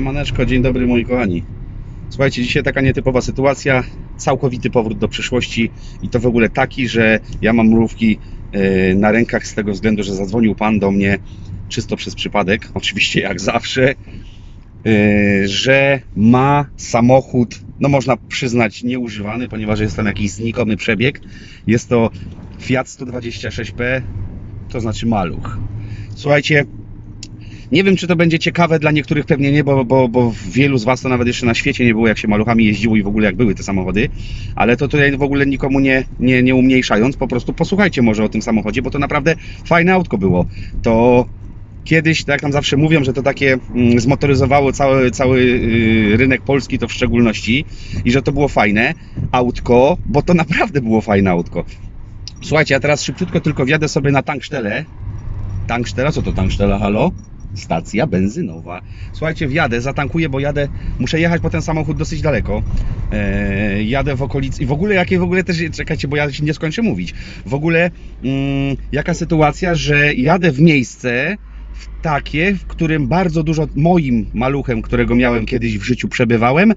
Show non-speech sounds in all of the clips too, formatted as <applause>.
Siemaneczko, dzień dobry moi kochani. Słuchajcie, dzisiaj taka nietypowa sytuacja, całkowity powrót do przyszłości i to w ogóle taki, że ja mam mrówki e, na rękach z tego względu, że zadzwonił Pan do mnie czysto przez przypadek, <laughs> oczywiście jak zawsze, e, że ma samochód, no można przyznać nieużywany, ponieważ jest tam jakiś znikomy przebieg. Jest to Fiat 126P, to znaczy maluch. Słuchajcie, nie wiem, czy to będzie ciekawe dla niektórych, pewnie nie, bo, bo, bo wielu z Was to nawet jeszcze na świecie nie było, jak się maluchami jeździło i w ogóle jak były te samochody. Ale to tutaj w ogóle nikomu nie, nie, nie umniejszając, po prostu posłuchajcie może o tym samochodzie, bo to naprawdę fajne autko było. To kiedyś, tak tam zawsze mówią, że to takie mm, zmotoryzowało cały, cały y, rynek polski, to w szczególności, i że to było fajne autko, bo to naprawdę było fajne autko. Słuchajcie, ja teraz szybciutko tylko wjadę sobie na tanksztelę. Tanksztela? Co to tanksztela, halo? Stacja benzynowa. Słuchajcie, wjadę, zatankuję, bo jadę, muszę jechać po ten samochód dosyć daleko. Eee, jadę w okolicy i w ogóle jakie w ogóle też, czekajcie, bo ja się nie skończę mówić. W ogóle mm, jaka sytuacja, że jadę w miejsce w takie, w którym bardzo dużo moim maluchem, którego miałem kiedyś w życiu, przebywałem.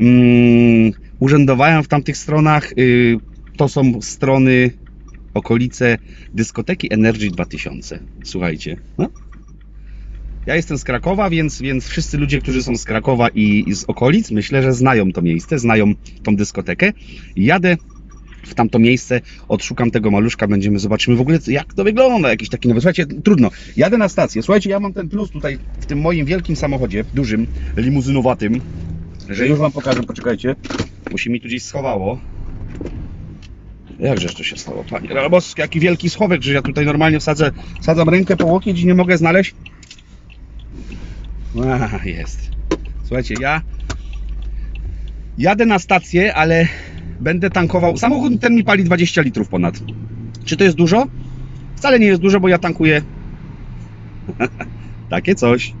Mm, urzędowałem w tamtych stronach. Y, to są strony okolice dyskoteki Energy 2000. Słuchajcie. No. Ja jestem z Krakowa, więc, więc wszyscy ludzie, którzy są z Krakowa i, i z okolic, myślę, że znają to miejsce, znają tą dyskotekę. Jadę w tamto miejsce, odszukam tego maluszka, będziemy, zobaczymy w ogóle jak to wygląda, jakiś taki nowy. Słuchajcie, trudno. Jadę na stację. Słuchajcie, ja mam ten plus tutaj w tym moim wielkim samochodzie, dużym, limuzynowatym, że już Wam pokażę, poczekajcie. Musi mi tu gdzieś schowało. Jakżeż to się stało, panie Rabos, jaki wielki schowek, że ja tutaj normalnie wsadzę, wsadzam rękę po łokieć i nie mogę znaleźć. A, jest. Słuchajcie, ja jadę na stację, ale będę tankował. Samochód ten mi pali 20 litrów ponad. Czy to jest dużo? Wcale nie jest dużo, bo ja tankuję <laughs> takie coś.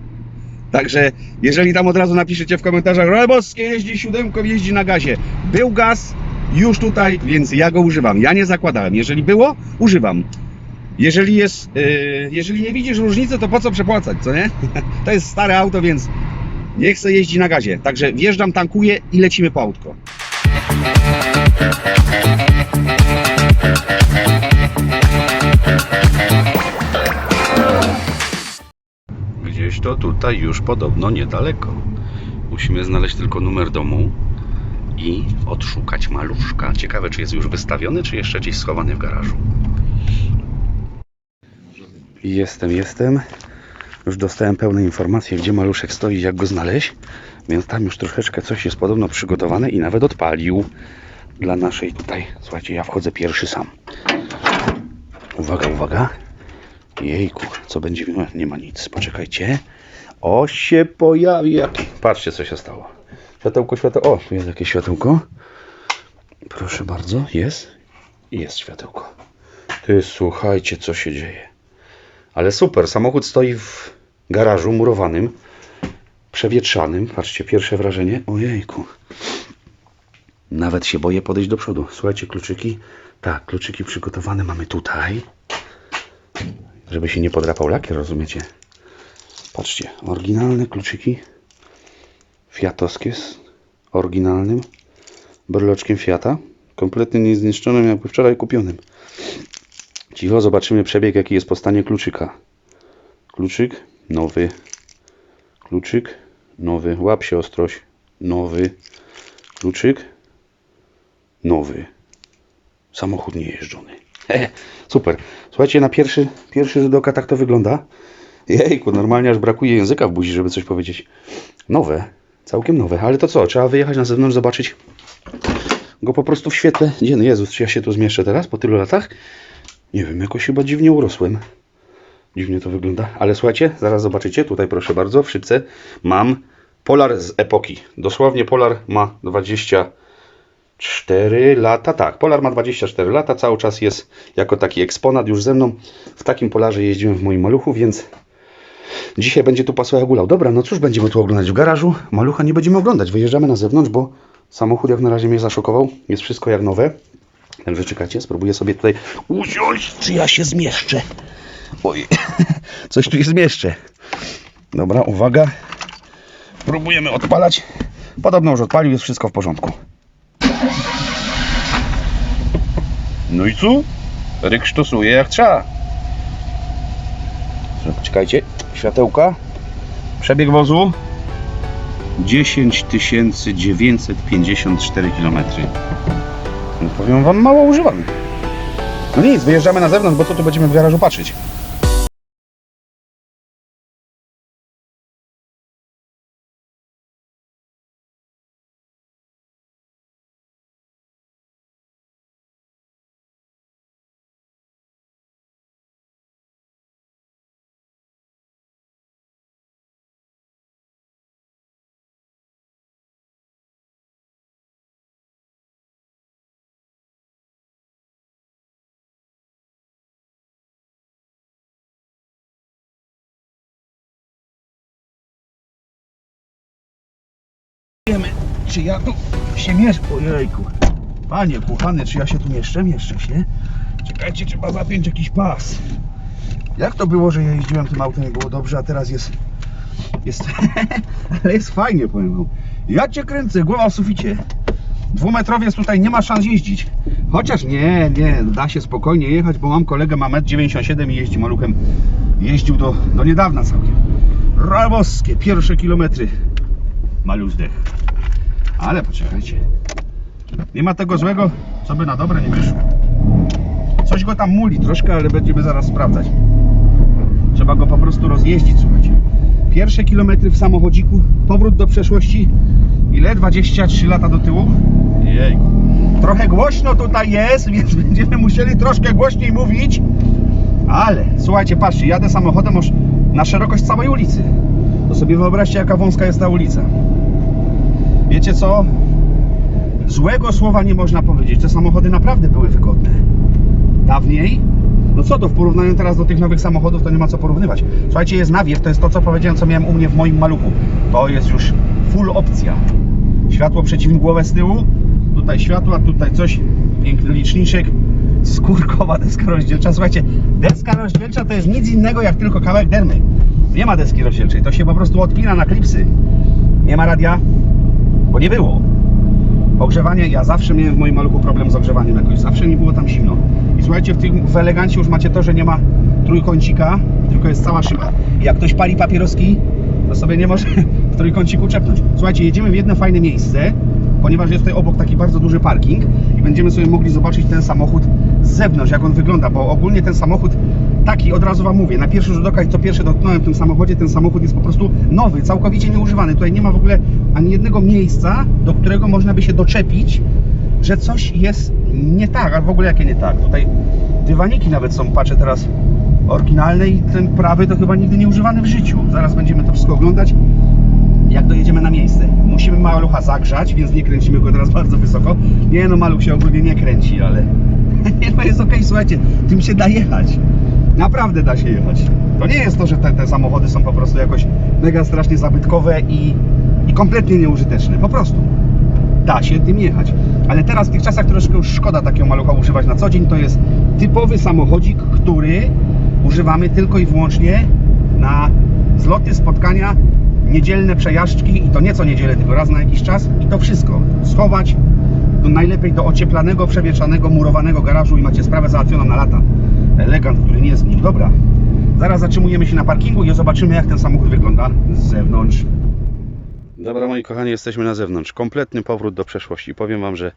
Także jeżeli tam od razu napiszecie w komentarzach Reboskie jeździ siódemką, jeździ na gazie. Był gaz już tutaj, więc ja go używam. Ja nie zakładałem. Jeżeli było, używam. Jeżeli jest, yy, jeżeli nie widzisz różnicy, to po co przepłacać, co nie? <laughs> To jest stare auto, więc nie chcę jeździć na gazie. Także wjeżdżam, tankuję i lecimy po autko. Gdzieś to tutaj już podobno niedaleko. Musimy znaleźć tylko numer domu i odszukać maluszka. Ciekawe, czy jest już wystawiony, czy jeszcze gdzieś schowany w garażu. Jestem, jestem. Już dostałem pełne informacje, gdzie maluszek stoi, jak go znaleźć. Więc tam już troszeczkę coś jest podobno przygotowane i nawet odpalił dla naszej tutaj. Słuchajcie, ja wchodzę pierwszy sam. Uwaga, uwaga. Jejku, co będzie? Nie ma nic. Poczekajcie. O, się pojawi. Patrzcie, co się stało. Światełko, światełko. O, jest jakieś światełko. Proszę bardzo, jest. Jest światełko. Ty, słuchajcie, co się dzieje. Ale super, samochód stoi w garażu murowanym, przewietrzanym. Patrzcie, pierwsze wrażenie. Ojejku. Nawet się boję podejść do przodu. Słuchajcie, kluczyki. Tak, kluczyki przygotowane mamy tutaj. Żeby się nie podrapał lakier, rozumiecie? Patrzcie, oryginalne kluczyki. Fiatowskie z oryginalnym brloczkiem Fiata. Kompletnie niezniszczonym, jakby wczoraj kupionym. Cicho, zobaczymy przebieg, jaki jest po stanie kluczyka. Kluczyk, nowy. Kluczyk, nowy. Łap się ostrość, nowy. Kluczyk, nowy. Samochód niejeżdżony. <laughs> Super. Słuchajcie, na pierwszy, pierwszy rzut oka tak to wygląda. Jejku, normalnie aż brakuje języka w buzi, żeby coś powiedzieć. Nowe, całkiem nowe. Ale to co, trzeba wyjechać na zewnątrz, zobaczyć go po prostu w świetle dziennym. Jezus, czy ja się tu zmieszczę teraz po tylu latach? Nie wiem, jakoś chyba dziwnie urosłem. Dziwnie to wygląda. Ale słuchajcie, zaraz zobaczycie. Tutaj proszę bardzo, w szybce mam Polar z epoki. Dosłownie Polar ma 24 lata. Tak, Polar ma 24 lata. Cały czas jest jako taki eksponat już ze mną. W takim Polarze jeździłem w moim maluchu, więc dzisiaj będzie tu pasował gulał. Dobra, no cóż będziemy tu oglądać w garażu? Malucha nie będziemy oglądać. Wyjeżdżamy na zewnątrz, bo samochód jak na razie mnie zaszokował. Jest wszystko jak nowe. Także czekajcie, spróbuję sobie tutaj usiąść, czy ja się zmieszczę. Oj, <laughs> coś tu się zmieszczę. Dobra, uwaga. Próbujemy odpalać. Podobno już odpalił, jest wszystko w porządku. No i co? Ryk sztosuje jak trzeba. Czekajcie, światełka. Przebieg wozu 10 954 km. Powiem wam, mało używany. No nic, wyjeżdżamy na zewnątrz, bo co tu będziemy w garażu patrzeć? Czy ja tu się mieszczę. Ojejku. Panie kochany, czy ja się tu mieszczę? Mieszczę się. Czekajcie, trzeba zapiąć jakiś pas. Jak to było, że jeździłem tym autem i było dobrze, a teraz jest... Jest... <laughs> Ale jest fajnie, powiem wam. Ja cię kręcę, głowa w suficie. Dwumetrowiec tutaj nie ma szans jeździć. Chociaż nie, nie, da się spokojnie jechać, bo mam kolegę, ma 1,97 m i jeździ maluchem. Jeździł do, do niedawna całkiem. Raboskie, pierwsze kilometry. Maluch zdech. Ale poczekajcie. Nie ma tego złego, co by na dobre nie wyszło. Coś go tam muli troszkę, ale będziemy zaraz sprawdzać. Trzeba go po prostu rozjeździć, słuchajcie. Pierwsze kilometry w samochodziku, powrót do przeszłości. Ile? 23 lata do tyłu? Jejku. Trochę głośno tutaj jest, <laughs> więc będziemy musieli troszkę głośniej mówić. Ale słuchajcie, patrzcie, jadę samochodem już na szerokość całej ulicy. To sobie wyobraźcie, jaka wąska jest ta ulica. Wiecie co? Złego słowa nie można powiedzieć. Te samochody naprawdę były wygodne. Dawniej? No co to w porównaniu teraz do tych nowych samochodów, to nie ma co porównywać. Słuchajcie, jest nawiew, to jest to, co powiedziałem, co miałem u mnie w moim maluchu. To jest już full opcja. Światło przeciwmgłowe z tyłu, tutaj światła, tutaj coś, piękny liczniczek, skórkowa deska rozdzielcza. Słuchajcie, deska rozdzielcza to jest nic innego jak tylko kawałek dermy. Nie ma deski rozdzielczej, to się po prostu odpina na klipsy. Nie ma radia, bo nie było. Ogrzewanie, ja zawsze miałem w moim maluchu problem z ogrzewaniem jakoś, zawsze mi było tam zimno. I słuchajcie, w tym w elegancie już macie to, że nie ma trójkącika, tylko jest cała szyba. I jak ktoś pali papieroski, to sobie nie może <laughs> w trójkąciku czepnąć. Słuchajcie, jedziemy w jedno fajne miejsce, ponieważ jest tutaj obok taki bardzo duży parking i będziemy sobie mogli zobaczyć ten samochód z zewnątrz, jak on wygląda, bo ogólnie ten samochód taki, od razu Wam mówię, na pierwszy rzut oka co pierwsze dotknąłem w tym samochodzie, ten samochód jest po prostu nowy, całkowicie nieużywany. Tutaj nie ma w ogóle ani jednego miejsca, do którego można by się doczepić, że coś jest nie tak, a w ogóle jakie nie tak. Tutaj dywaniki nawet są, patrzę teraz, oryginalne i ten prawy to chyba nigdy nie używany w życiu. Zaraz będziemy to wszystko oglądać jak dojedziemy na miejsce. Musimy malucha zagrzać, więc nie kręcimy go teraz <laughs> bardzo wysoko. Nie no, maluch się ogólnie nie kręci, ale <laughs> nie no jest ok, słuchajcie, tym się da jechać. Naprawdę da się jechać. To nie jest to, że te, te samochody są po prostu jakoś mega strasznie zabytkowe i, i kompletnie nieużyteczne. Po prostu da się tym jechać. Ale teraz w tych czasach troszkę już szkoda takiego malucha używać na co dzień. To jest typowy samochodzik, który używamy tylko i wyłącznie na zloty, spotkania, niedzielne przejażdżki i to nie co niedzielę, tylko raz na jakiś czas i to wszystko. Schować do, najlepiej do ocieplanego, przewietrzanego, murowanego garażu i macie sprawę załatwioną na lata. Elegant, który nie jest nim. Dobra, zaraz zatrzymujemy się na parkingu i zobaczymy jak ten samochód wygląda z zewnątrz. Dobra moi kochani, jesteśmy na zewnątrz. Kompletny powrót do przeszłości. Powiem Wam, że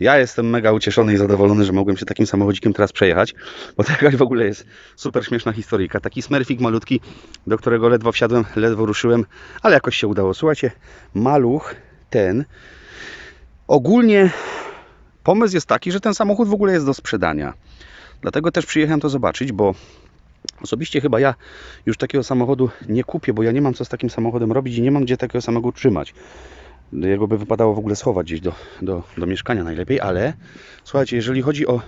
ja jestem mega ucieszony i zadowolony, że mogłem się takim samochodzikiem teraz przejechać, bo to jakaś w ogóle jest super śmieszna historyjka. Taki smerfik malutki, do którego ledwo wsiadłem, ledwo ruszyłem, ale jakoś się udało. Słuchajcie, maluch ten ogólnie pomysł jest taki, że ten samochód w ogóle jest do sprzedania. Dlatego też przyjechałem to zobaczyć, bo Osobiście chyba ja już takiego samochodu nie kupię, bo ja nie mam co z takim samochodem robić i nie mam gdzie takiego samego trzymać. Jego by wypadało w ogóle schować gdzieś do, do, do mieszkania najlepiej, ale słuchajcie, jeżeli chodzi o,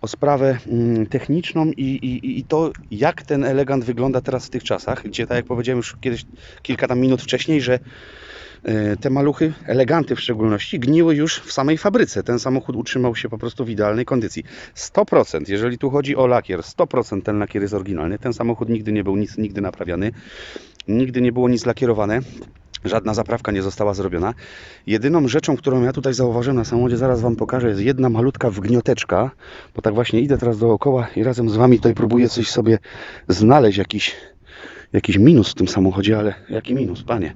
o sprawę mm, techniczną i, i, i to, jak ten elegant wygląda teraz w tych czasach, gdzie tak jak powiedziałem już kiedyś, kilka tam minut wcześniej, że te maluchy, eleganty w szczególności, gniły już w samej fabryce. Ten samochód utrzymał się po prostu w idealnej kondycji. 100%, jeżeli tu chodzi o lakier, 100% ten lakier jest oryginalny. Ten samochód nigdy nie był nic, nigdy naprawiany, nigdy nie było nic lakierowane. Żadna zaprawka nie została zrobiona. Jedyną rzeczą, którą ja tutaj zauważyłem na samochodzie, zaraz Wam pokażę, jest jedna malutka wgnioteczka, bo tak właśnie idę teraz dookoła i razem z Wami tutaj próbuję coś sobie znaleźć, jakiś, jakiś minus w tym samochodzie, ale jaki minus, panie?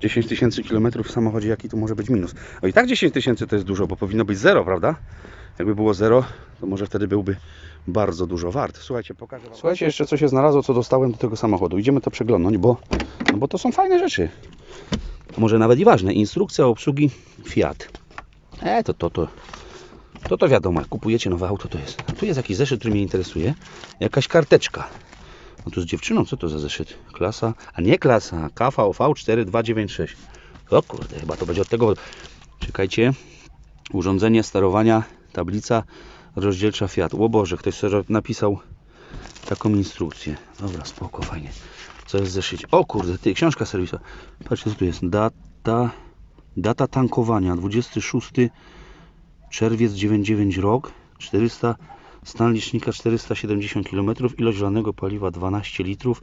10 tysięcy kilometrów w samochodzie, jaki tu może być minus? O i tak 10 tysięcy to jest dużo, bo powinno być zero, prawda? Jakby było zero, to może wtedy byłby bardzo dużo wart. Słuchajcie, pokażę Wam. Słuchajcie, jeszcze co się znalazło, co dostałem do tego samochodu. Idziemy to przeglądnąć, bo, no bo to są fajne rzeczy może nawet i ważne, instrukcja obsługi Fiat. E, to to, to, to, to wiadomo, jak kupujecie nowe auto, to jest. Tu jest jakiś zeszyt, który mnie interesuje, jakaś karteczka. No tu z dziewczyną, co to za zeszyt? Klasa, a nie klasa, KVV 4296. O kurde, chyba to będzie od tego. Czekajcie, urządzenie sterowania, tablica rozdzielcza Fiat. O Boże, ktoś sobie napisał taką instrukcję. Dobra, spoko, fajnie. Co jest w zeszycie? O kurde, ty, książka serwisowa. Patrzcie, co tu jest. Data, data tankowania 26 czerwiec 99 rok. 400, stan licznika 470 km. Ilość lanego paliwa 12 litrów.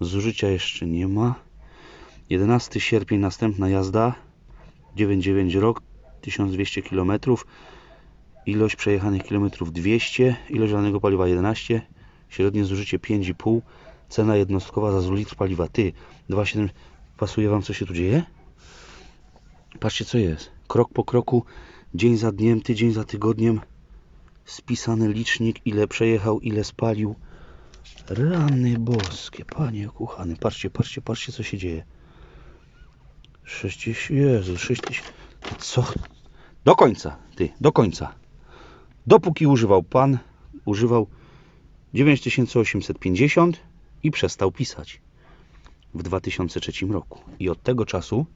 Zużycia jeszcze nie ma. 11 sierpień następna jazda. 99 rok. 1200 km. Ilość przejechanych kilometrów 200. Ilość lanego paliwa 11. Średnie zużycie 5,5. Cena jednostkowa za litr paliwa. Ty, 2,7. Pasuje Wam, co się tu dzieje? Patrzcie, co jest. Krok po kroku, dzień za dniem, tydzień za tygodniem. Spisany licznik, ile przejechał, ile spalił. Rany boskie, panie kochany. Patrzcie, patrzcie, patrzcie, co się dzieje. 60, Jezu, 6000. Co? Do końca, ty, do końca. Dopóki używał pan, używał 9850 i przestał pisać w 2003 roku. I od tego czasu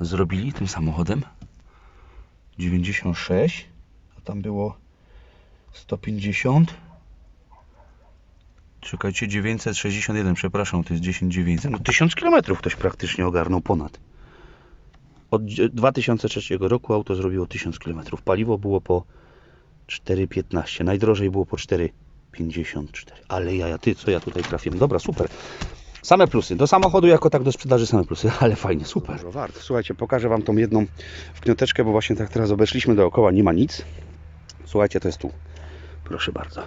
zrobili tym samochodem 96, a tam było 150. Czekajcie, 961, przepraszam, to jest 10900. No 1000 km ktoś praktycznie ogarnął ponad. Od 2003 roku auto zrobiło 1000 km. Paliwo było po 4,15. Najdrożej było po 4,54. Ale ja, ty, co ja tutaj trafiłem? Dobra, super. Same plusy. Do samochodu jako tak do sprzedaży same plusy, <laughs> ale fajnie, super. Wart. Słuchajcie, pokażę Wam tą jedną wknioteczkę, bo właśnie tak teraz obeszliśmy dookoła, nie ma nic. Słuchajcie, to jest tu. Proszę bardzo.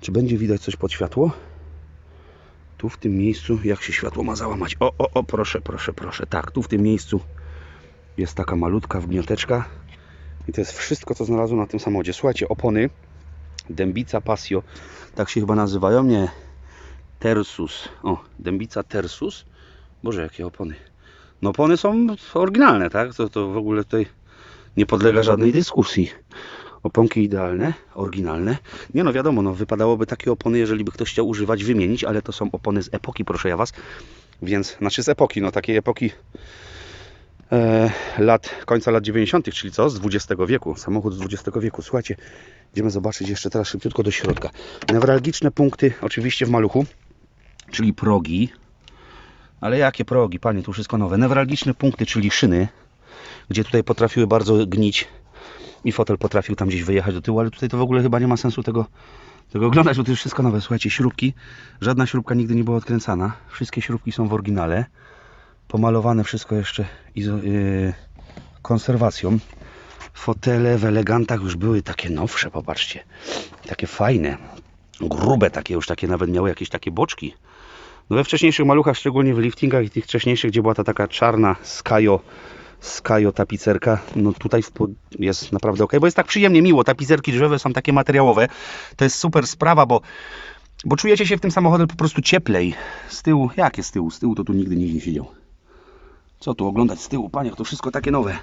Czy będzie widać coś pod światło? Tu w tym miejscu, jak się światło ma załamać? O, o, o, proszę, proszę, proszę. Tak, tu w tym miejscu jest taka malutka wgnioteczka. I to jest wszystko, co znalazłem na tym samochodzie. Słuchajcie, opony Dębica Pasio, tak się chyba nazywają, nie? Tersus, o, Dębica Tersus. Boże, jakie opony. No opony są oryginalne, tak? To, to w ogóle tutaj nie podlega żadnej dyskusji. Oponki idealne, oryginalne. Nie no, wiadomo, no wypadałoby takie opony, jeżeli by ktoś chciał używać, wymienić, ale to są opony z epoki, proszę ja Was. Więc, znaczy z epoki, no takiej epoki e, lat, końca lat 90., czyli co? Z XX wieku. Samochód z XX wieku. Słuchajcie, idziemy zobaczyć jeszcze teraz szybciutko do środka. Newralgiczne punkty oczywiście w maluchu, czyli progi. Ale jakie progi, panie, tu wszystko nowe. Newralgiczne punkty, czyli szyny, gdzie tutaj potrafiły bardzo gnić i fotel potrafił tam gdzieś wyjechać do tyłu, ale tutaj to w ogóle chyba nie ma sensu tego, tego oglądać, bo to jest wszystko nowe. Słuchajcie, śrubki, żadna śrubka nigdy nie była odkręcana. Wszystkie śrubki są w oryginale pomalowane wszystko jeszcze izo- yy, konserwacją. Fotele w elegantach już były takie nowsze, popatrzcie. Takie fajne, grube takie, już takie nawet miały jakieś takie boczki. No we wcześniejszych maluchach, szczególnie w liftingach i tych wcześniejszych, gdzie była ta taka czarna Skajo, Skajo tapicerka, no tutaj jest naprawdę ok, bo jest tak przyjemnie miło. Tapicerki drzewowe są takie materiałowe. To jest super sprawa, bo bo czujecie się w tym samochodzie po prostu cieplej. Z tyłu, jakie z tyłu? Z tyłu to tu nigdy nikt nie siedział. Co tu oglądać z tyłu, panie, to wszystko takie nowe.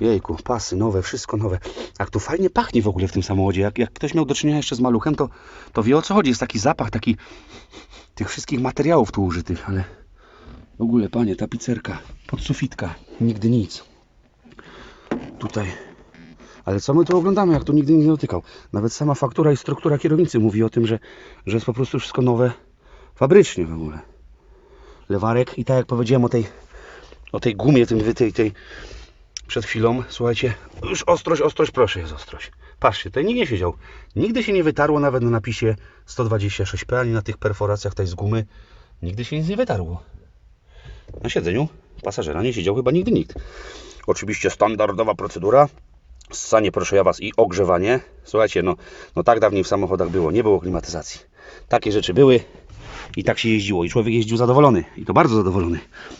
Jejku, pasy nowe, wszystko nowe. Jak tu fajnie pachnie w ogóle w tym samochodzie. Jak, jak ktoś miał do czynienia jeszcze z maluchem, to, to wie o co chodzi. Jest taki zapach, taki tych wszystkich materiałów tu użytych, ale w ogóle, panie, tapicerka, podsufitka, nigdy nic. Tutaj. Ale co my tu oglądamy, jak tu nigdy nie dotykał? Nawet sama faktura i struktura kierownicy mówi o tym, że, że jest po prostu wszystko nowe fabrycznie w ogóle. Lewarek i tak jak powiedziałem o tej, o tej gumie, tym, tej, tej przed chwilą, słuchajcie, już ostrość, ostrość, proszę jest ostrość. Patrzcie, tutaj nikt nie siedział. Nigdy się nie wytarło nawet na napisie 126P, ani na tych perforacjach tej z gumy. Nigdy się nic nie wytarło. na siedzeniu pasażera nie siedział chyba nigdy nikt. Oczywiście standardowa procedura, ssanie proszę ja Was i ogrzewanie. Słuchajcie, no, no tak dawniej w samochodach było, nie było klimatyzacji. Takie rzeczy były i tak się jeździło i człowiek jeździł zadowolony i to bardzo zadowolony.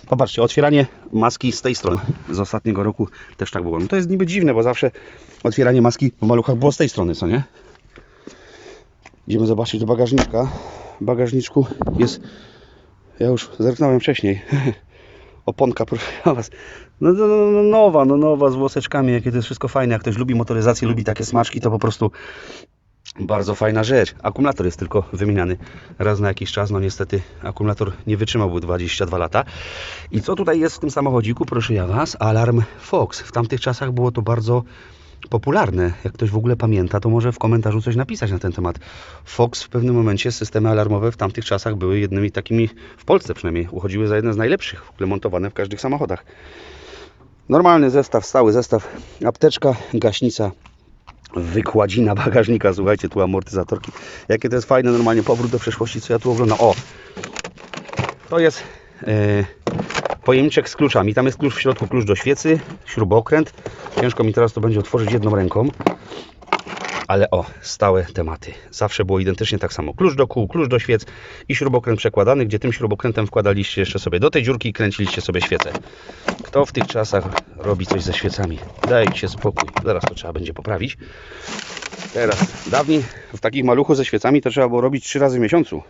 Popatrzcie, otwieranie maski z tej strony. Z ostatniego roku też tak było. No to jest niby dziwne, bo zawsze otwieranie maski w maluchach było z tej strony, co nie? Idziemy zobaczyć do bagażniczka. W bagażniczku jest, ja już zerknąłem wcześniej, <laughs> oponka, <laughs> Was. No, no, no, no nowa, no nowa z włoseczkami, jakie to jest wszystko fajne. Jak ktoś lubi motoryzację, lubi takie smaczki, to po prostu bardzo fajna rzecz. Akumulator jest tylko wymieniany raz na jakiś czas. No niestety akumulator nie wytrzymałby 22 lata. I co tutaj jest w tym samochodziku, proszę ja Was? Alarm Fox. W tamtych czasach było to bardzo popularne. Jak ktoś w ogóle pamięta, to może w komentarzu coś napisać na ten temat. Fox w pewnym momencie, systemy alarmowe w tamtych czasach były jednymi takimi, w Polsce przynajmniej, uchodziły za jedne z najlepszych, w ogóle montowane w każdych samochodach. Normalny zestaw, stały zestaw, apteczka, gaśnica, wykładzina bagażnika, słuchajcie, tu amortyzatorki. Jakie to jest fajne, normalnie powrót do przeszłości, co ja tu oglądam. O! To jest e, pojemniczek z kluczami. Tam jest klucz w środku, klucz do świecy, śrubokręt. Ciężko mi teraz to będzie otworzyć jedną ręką. Ale o, stałe tematy. Zawsze było identycznie tak samo. Klucz do kół, klucz do świec i śrubokręt przekładany, gdzie tym śrubokrętem wkładaliście jeszcze sobie do tej dziurki i kręciliście sobie świecę. Kto w tych czasach robi coś ze świecami? Dajcie spokój. Zaraz to trzeba będzie poprawić. Teraz, dawniej w takich maluchu ze świecami to trzeba było robić trzy razy w miesiącu.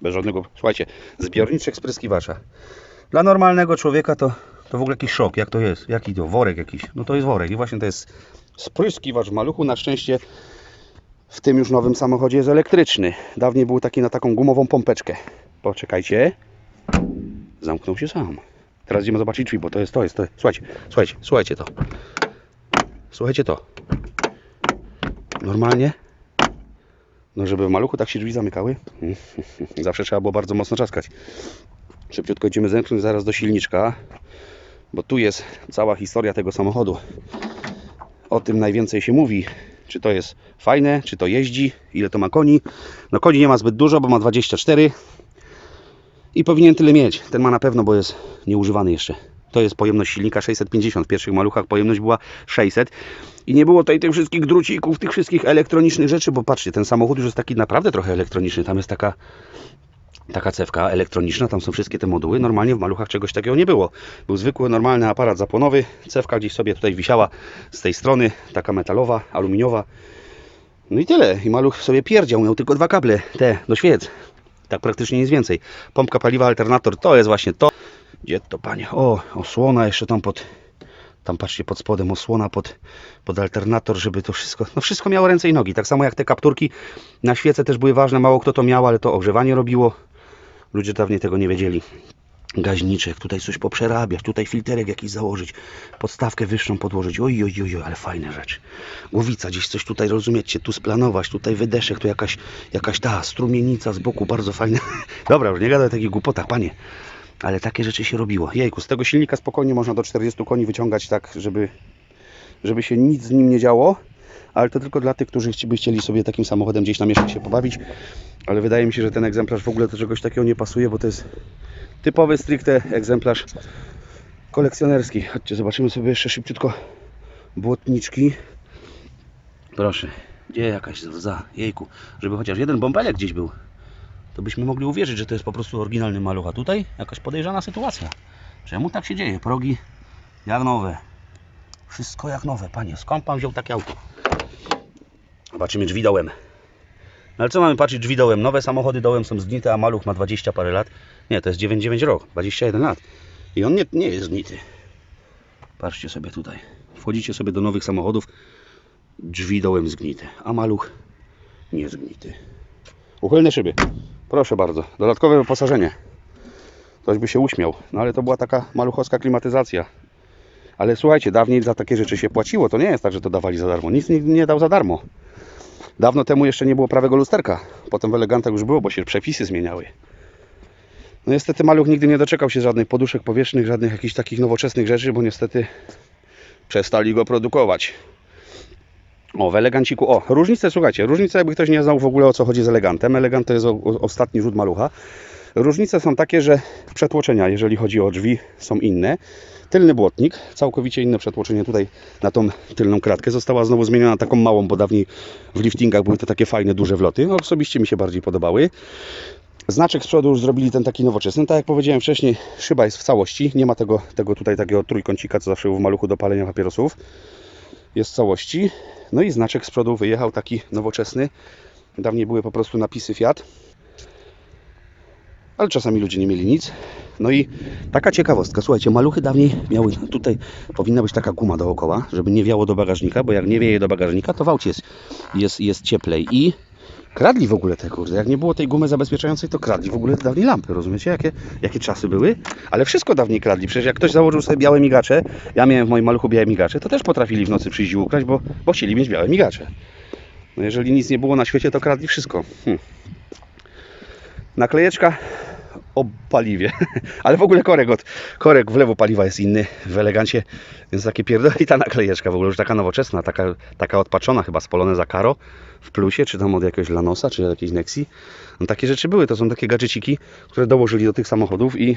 Bez żadnego, słuchajcie, zbiorniczek spryskiwacza. Dla normalnego człowieka to, to w ogóle jakiś szok. Jak to jest? Jaki to? Worek jakiś. No to jest worek i właśnie to jest spryskiwacz w maluchu. Na szczęście w tym już nowym samochodzie jest elektryczny. Dawniej był taki na taką gumową pompeczkę. Poczekajcie. Zamknął się sam. Teraz idziemy zobaczyć drzwi, bo to jest to, jest to. Słuchajcie, słuchajcie, słuchajcie to. Słuchajcie to. Normalnie. No żeby w maluchu tak się drzwi zamykały. <laughs> Zawsze trzeba było bardzo mocno czaskać. Szybciutko idziemy zerknąć zaraz do silniczka, bo tu jest cała historia tego samochodu. O tym najwięcej się mówi. Czy to jest fajne, czy to jeździ, ile to ma koni. No koni nie ma zbyt dużo, bo ma 24 i powinien tyle mieć. Ten ma na pewno, bo jest nieużywany jeszcze. To jest pojemność silnika 650. W pierwszych maluchach pojemność była 600. I nie było tutaj tych wszystkich drucików, tych wszystkich elektronicznych rzeczy, bo patrzcie, ten samochód już jest taki naprawdę trochę elektroniczny. Tam jest taka taka cewka elektroniczna, tam są wszystkie te moduły. Normalnie w maluchach czegoś takiego nie było. Był zwykły, normalny aparat zapłonowy, cewka gdzieś sobie tutaj wisiała z tej strony, taka metalowa, aluminiowa. No i tyle. I maluch sobie pierdział, miał tylko dwa kable, te do świec. Tak praktycznie nic więcej. Pompka paliwa, alternator, to jest właśnie to. Gdzie to panie? O, osłona jeszcze tam pod, tam patrzcie pod spodem, osłona pod, pod alternator, żeby to wszystko, no wszystko miało ręce i nogi. Tak samo jak te kapturki na świece też były ważne, mało kto to miał, ale to ogrzewanie robiło. Ludzie dawniej tego nie wiedzieli. Gaźniczek, tutaj coś poprzerabiać, tutaj filterek jakiś założyć, podstawkę wyższą podłożyć. Oj, oj, oj, ale fajne rzeczy. Głowica, gdzieś coś tutaj rozumiecie, tu splanować, tutaj wydeszek, tu jakaś, jakaś ta strumienica z boku, bardzo fajne. <laughs> Dobra, już nie gadaj o takich głupotach, panie. Ale takie rzeczy się robiło. Jejku, z tego silnika spokojnie można do 40 koni wyciągać tak, żeby, żeby się nic z nim nie działo. Ale to tylko dla tych, którzy by chcieli sobie takim samochodem gdzieś na mieszkanie się pobawić. Ale wydaje mi się, że ten egzemplarz w ogóle do czegoś takiego nie pasuje, bo to jest typowy stricte egzemplarz kolekcjonerski. Chodźcie, zobaczymy sobie jeszcze szybciutko błotniczki. Proszę, gdzie jakaś za jejku, żeby chociaż jeden bąbelek gdzieś był. To byśmy mogli uwierzyć, że to jest po prostu oryginalny maluch, a tutaj jakaś podejrzana sytuacja. Czemu tak się dzieje? Progi jak nowe. Wszystko jak nowe, panie. Skąd pan wziął takie auto? Zobaczymy drzwi dołem. No ale co mamy patrzeć drzwi dołem? Nowe samochody dołem są zgnite, a maluch ma 20 parę lat. Nie, to jest 99 rok, 21 lat. I on nie, nie jest zgnity. Patrzcie sobie tutaj. Wchodzicie sobie do nowych samochodów, drzwi dołem zgnite, a maluch nie zgnity. Uchylne szyby. Proszę bardzo. Dodatkowe wyposażenie. Ktoś by się uśmiał. No ale to była taka maluchowska klimatyzacja. Ale słuchajcie, dawniej za takie rzeczy się płaciło. To nie jest tak, że to dawali za darmo. Nic nie dał za darmo. Dawno temu jeszcze nie było prawego lusterka. Potem w elegantach już było, bo się przepisy zmieniały. No niestety maluch nigdy nie doczekał się żadnych poduszek powietrznych, żadnych jakichś takich nowoczesnych rzeczy, bo niestety przestali go produkować. O, w eleganciku. O, różnice, słuchajcie, różnice jakby ktoś nie znał w ogóle o co chodzi z elegantem. Elegant to jest o, o, ostatni rzut malucha. Różnice są takie, że przetłoczenia, jeżeli chodzi o drzwi, są inne. Tylny błotnik, całkowicie inne przetłoczenie tutaj na tą tylną kratkę. Została znowu zmieniona na taką małą, bo dawniej w liftingach były to takie fajne, duże wloty. Osobiście mi się bardziej podobały. Znaczek z przodu już zrobili ten taki nowoczesny. Tak jak powiedziałem wcześniej, szyba jest w całości. Nie ma tego, tego tutaj takiego trójkącika, co zawsze był w maluchu do palenia papierosów. Jest w całości. No i znaczek z przodu wyjechał taki nowoczesny. Dawniej były po prostu napisy Fiat. Ale czasami ludzie nie mieli nic. No i taka ciekawostka. Słuchajcie, maluchy dawniej miały tutaj powinna być taka guma dookoła, żeby nie wiało do bagażnika, bo jak nie wieje do bagażnika, to w aucie jest, jest, jest cieplej. I Kradli w ogóle te kurde. Jak nie było tej gumy zabezpieczającej, to kradli w ogóle dawniej lampy. Rozumiecie, jakie, jakie czasy były? Ale wszystko dawniej kradli. Przecież jak ktoś założył sobie białe migacze, ja miałem w moim maluchu białe migacze, to też potrafili w nocy przyjść i ukraść, bo, bo chcieli mieć białe migacze. No jeżeli nic nie było na świecie, to kradli wszystko. Hm. Naklejeczka o paliwie. <laughs> Ale w ogóle korek, od, korek w lewo paliwa jest inny w elegancie, więc takie pierdolita naklejeczka w ogóle już taka nowoczesna, taka, taka odpaczona chyba spolone za karo w plusie, czy tam od jakiegoś Lanosa, czy od jakiejś Nexi. No takie rzeczy były, to są takie gadżeciki, które dołożyli do tych samochodów i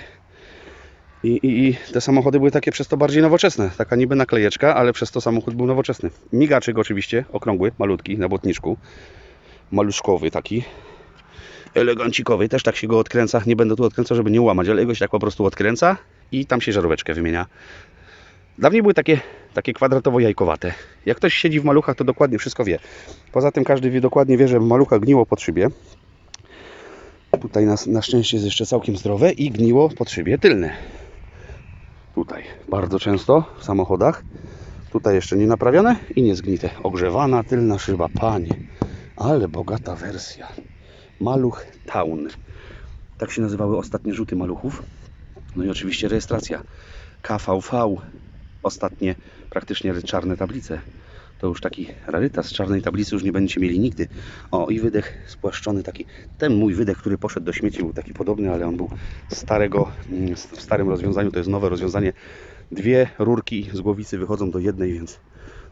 i, i, I te samochody były takie przez to bardziej nowoczesne. Taka niby naklejeczka, ale przez to samochód był nowoczesny. Migaczyk oczywiście, okrągły, malutki, na błotniczku. Maluszkowy taki elegancikowy, też tak się go odkręca. Nie będę tu odkręcał, żeby nie łamać, ale jego się tak po prostu odkręca i tam się żaróweczkę wymienia. Dawniej były takie, takie kwadratowo-jajkowate. Jak ktoś siedzi w maluchach, to dokładnie wszystko wie. Poza tym każdy wie, dokładnie wie, że malucha gniło pod szybie. Tutaj na, na szczęście jest jeszcze całkiem zdrowe i gniło pod szybie tylne. Tutaj bardzo często w samochodach. Tutaj jeszcze nie naprawione i nie zgnite. Ogrzewana tylna szyba, panie. Ale bogata wersja. Maluch Town. Tak się nazywały ostatnie rzuty maluchów. No i oczywiście rejestracja KVV. Ostatnie praktycznie czarne tablice. To już taki rarytas. Czarnej tablicy już nie będziecie mieli nigdy. O i wydech spłaszczony taki. Ten mój wydech, który poszedł do śmieci był taki podobny, ale on był starego, mm, w starym rozwiązaniu. To jest nowe rozwiązanie. Dwie rurki z głowicy wychodzą do jednej, więc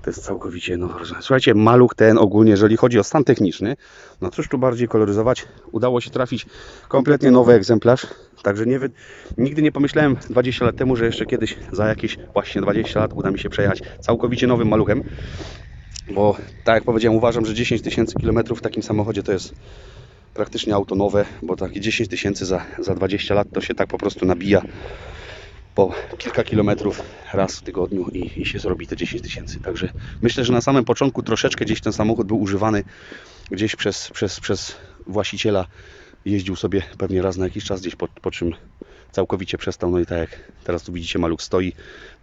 to jest całkowicie rozwiązanie. Słuchajcie, maluch ten ogólnie, jeżeli chodzi o stan techniczny, no cóż tu bardziej koloryzować, udało się trafić kompletnie nowy egzemplarz. Także nie nigdy nie pomyślałem 20 lat temu, że jeszcze kiedyś za jakieś właśnie 20 lat uda mi się przejechać całkowicie nowym maluchem. Bo tak jak powiedziałem, uważam, że 10 tysięcy kilometrów w takim samochodzie to jest praktycznie auto nowe, bo takie 10 tysięcy za, za 20 lat to się tak po prostu nabija po kilka kilometrów raz w tygodniu i, i się zrobi te 10 tysięcy. Także myślę, że na samym początku troszeczkę gdzieś ten samochód był używany gdzieś przez, przez, przez właściciela. Jeździł sobie pewnie raz na jakiś czas gdzieś, po, po czym całkowicie przestał. No i tak jak teraz tu widzicie, maluch stoi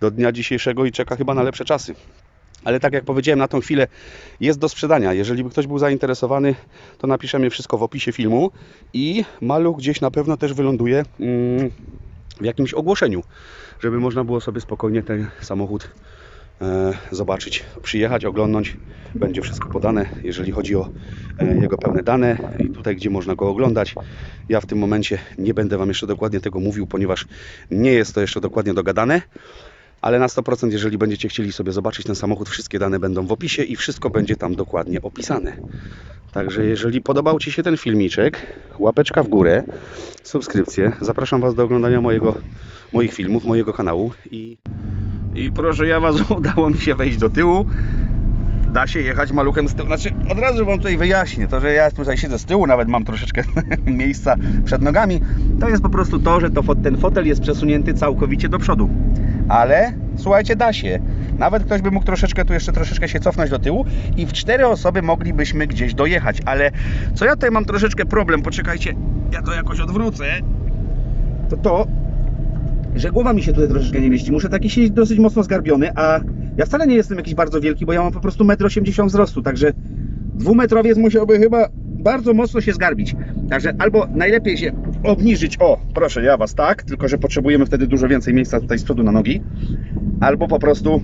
do dnia dzisiejszego i czeka chyba na lepsze czasy. Ale tak jak powiedziałem, na tą chwilę jest do sprzedania. Jeżeli by ktoś był zainteresowany, to napiszemy wszystko w opisie filmu i maluch gdzieś na pewno też wyląduje mm, w jakimś ogłoszeniu, żeby można było sobie spokojnie ten samochód e, zobaczyć, przyjechać, oglądnąć. Będzie wszystko podane, jeżeli chodzi o e, jego pełne dane i tutaj, gdzie można go oglądać. Ja w tym momencie nie będę Wam jeszcze dokładnie tego mówił, ponieważ nie jest to jeszcze dokładnie dogadane. Ale na 100%, jeżeli będziecie chcieli sobie zobaczyć ten samochód, wszystkie dane będą w opisie i wszystko będzie tam dokładnie opisane. Także jeżeli podobał Ci się ten filmiczek, łapeczka w górę, subskrypcję. Zapraszam Was do oglądania mojego, moich filmów, mojego kanału i, i proszę ja Was, <laughs> udało mi się wejść do tyłu. Da się jechać maluchem z tyłu. Znaczy, od razu Wam tutaj wyjaśnię, to, że ja tutaj siedzę z tyłu, nawet mam troszeczkę <laughs> miejsca przed nogami, to jest po prostu to, że to, ten fotel jest przesunięty całkowicie do przodu. Ale słuchajcie, da się. Nawet ktoś by mógł troszeczkę tu jeszcze troszeczkę się cofnąć do tyłu i w cztery osoby moglibyśmy gdzieś dojechać. Ale co ja tutaj mam troszeczkę problem, poczekajcie, ja to jakoś odwrócę. To to, że głowa mi się tutaj troszeczkę nie mieści. Muszę taki siedzieć dosyć mocno zgarbiony, a ja wcale nie jestem jakiś bardzo wielki, bo ja mam po prostu 1,80 m wzrostu, także dwumetrowiec musiałby chyba bardzo mocno się zgarbić. Także albo najlepiej się obniżyć, o proszę ja Was tak, tylko że potrzebujemy wtedy dużo więcej miejsca tutaj z przodu na nogi, albo po prostu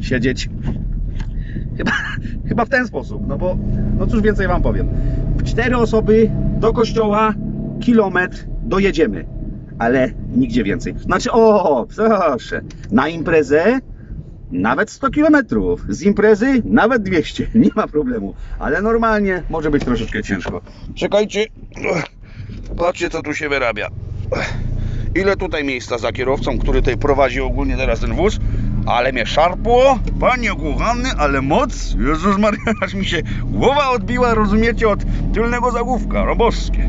siedzieć chyba, <laughs> chyba w ten sposób, no bo no cóż więcej Wam powiem. W cztery osoby do kościoła, kilometr dojedziemy, ale nigdzie więcej. Znaczy, o, proszę, na imprezę nawet 100 km, z imprezy nawet 200, <laughs> nie ma problemu, ale normalnie może być troszeczkę ciężko. Czekajcie, Patrzcie, co tu się wyrabia. Ile tutaj miejsca za kierowcą, który tutaj prowadzi ogólnie teraz ten wóz. Ale mnie szarpło, panie kochany, ale moc, Jezus Maria, <laughs> aż mi się głowa odbiła, rozumiecie, od tylnego zagłówka, roboskie.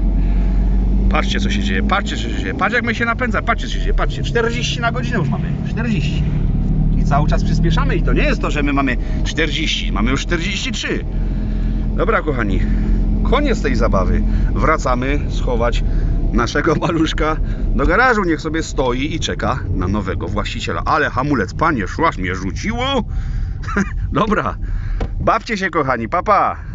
Patrzcie, co się dzieje, patrzcie, co się dzieje, patrz jak my się napędza, patrzcie, co się dzieje, patrzcie, 40 na godzinę już mamy, 40. I cały czas przyspieszamy i to nie jest to, że my mamy 40, mamy już 43. Dobra, kochani, koniec tej zabawy. Wracamy schować naszego <laughs> maluszka do garażu. Niech sobie stoi i czeka na nowego właściciela. Ale hamulec, panie, szłaś mnie rzuciło. <laughs> Dobra, bawcie się, kochani, papa. Pa.